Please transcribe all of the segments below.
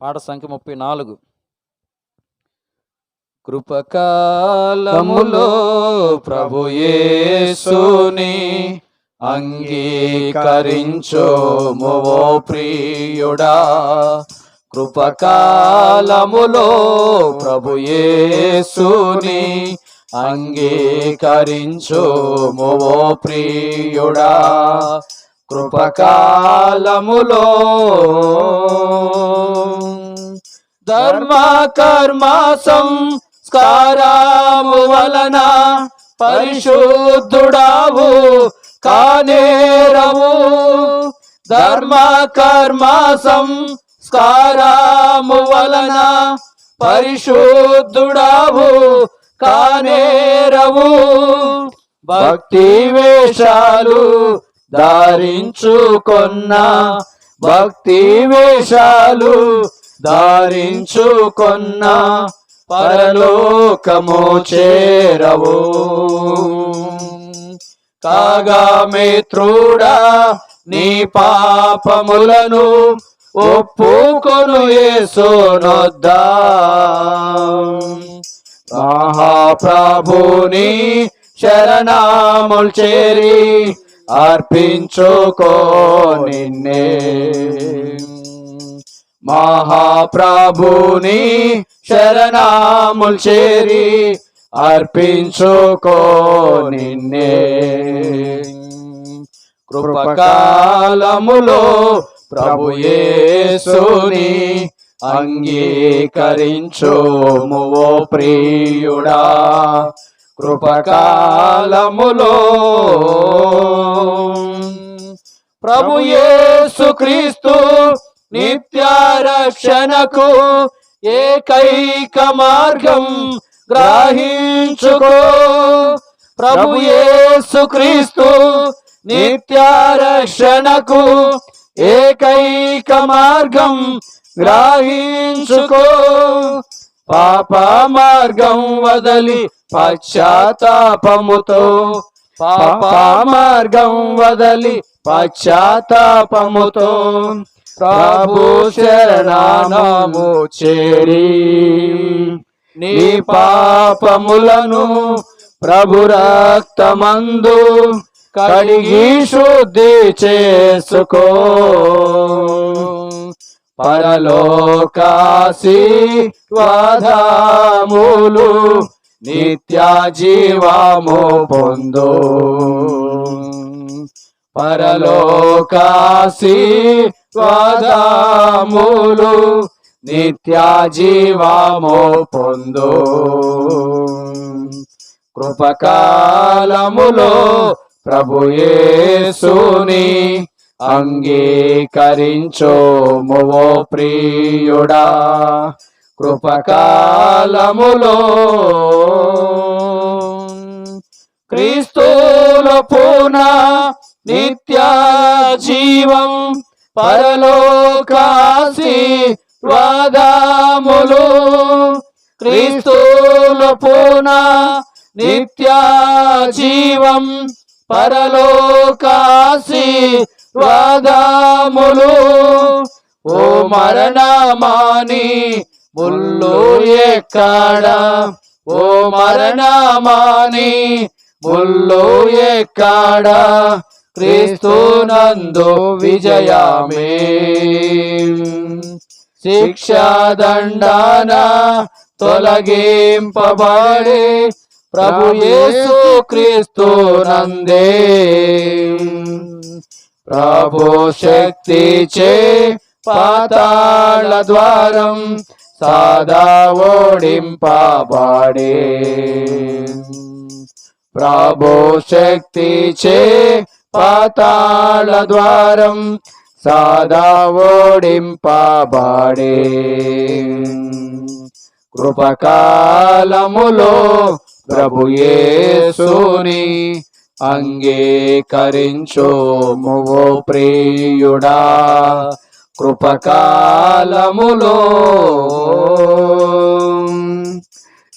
పాట సంఖ్య ముప్పై నాలుగు. కృపకాలములో ప్రభు యేసుని అంగీకరించోము ఓ ప్రియుడా. కృపకాలములో ప్రభు యేసుని అంగీకరించోము ఓ ప్రియుడా. కృపకాలములో ధర్మ కర్మ సంస్కారము వలన పరిశుద్ధుడావు కానేరవు. ధర్మ కర్మ సంస్కారము వలన పరిశుద్ధుడావు కానేరవు. భక్తి వేషాలు ధారించుకొన్న భక్తి వేషాలు ధారించుకొన్న పరలోకము చేరవు. కాగా మిత్రుడా నీ పాపములను ఒప్పుకొను యేసునొద్దా. మహాప్రభుని శరణాములు చేరి అర్పించుకో నిన్నే. మహాప్రభుని శరణాములు చేరి అర్పించుకో నిన్నే. కృపకాలములో ప్రభు యేసుని అంగీకరించోము ఓ ప్రియుడా. కృపకాలములో. ప్రభు యేసుక్రీస్తు నిత్య రక్షణకు ఏకైక మార్గం గ్రహించుకో. ప్రభు యేసుక్రీస్తు నిత్య రక్షణకు ఏకైక మార్గం గ్రహించుకో. పాప మార్గం వదలి పశ్చాత్తాపముతో పాప మార్గం వదలి పశ్చాత్తాపముతో ప్రభు శరణానము చేరి నీ పాపములను ప్రభు రక్తమందు కడిగి శుద్ధి చేసుకో. పరలోకాసి వాదములు నిత్య జీవము పొందు పరలోకాసి వాదములు నిత్య జీవము పొందు కృపకాలములో ప్రభు యేసుని అంగీకరించోము ఓ ప్రియుడా. కృపకాలములో క్రీస్తుల పూన నిత్య జీవం పరలోకాసి వాదములు. క్రీస్తుల పూన నిత్య జీవం పరలోకాసి వాదములు. ఓ మరణమాని ముల్లు ఎక్కడ ఓ మరణమాని ముల్లు ఎక్కడ క్రీస్తునందు విజయామే. శిక్షాదండాన తొలగింపబడి ప్రభు యేసు క్రీస్తు నందే. ప్రభు శక్తి చే పాతాళ ద్వారం సాదా ఓడింపబడే ప్రభు శక్తి చే పాతాళ ద్వారం సాదా ఓడింపబడే కృపకాలములో ప్రభు యేసుని అంగీకరించోము ప్రియుడా. కృపకాలములో.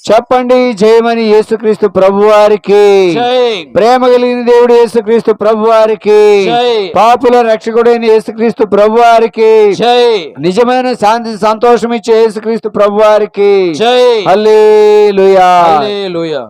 చెప్పండి జయమని యేసుక్రీస్తు ప్రభు వారికి జై. ప్రేమ కలిగిన దేవుడు యేసుక్రీస్తు ప్రభు వారికి జై. పాపుల రక్షకుడైన యేసుక్రీస్తు ప్రభు వారికి జై. నిజమైన శాంతి సంతోషం ఇచ్చే యేసుక్రీస్తు ప్రభు వారికి జై. హల్లెలూయా. హల్లెలూయా.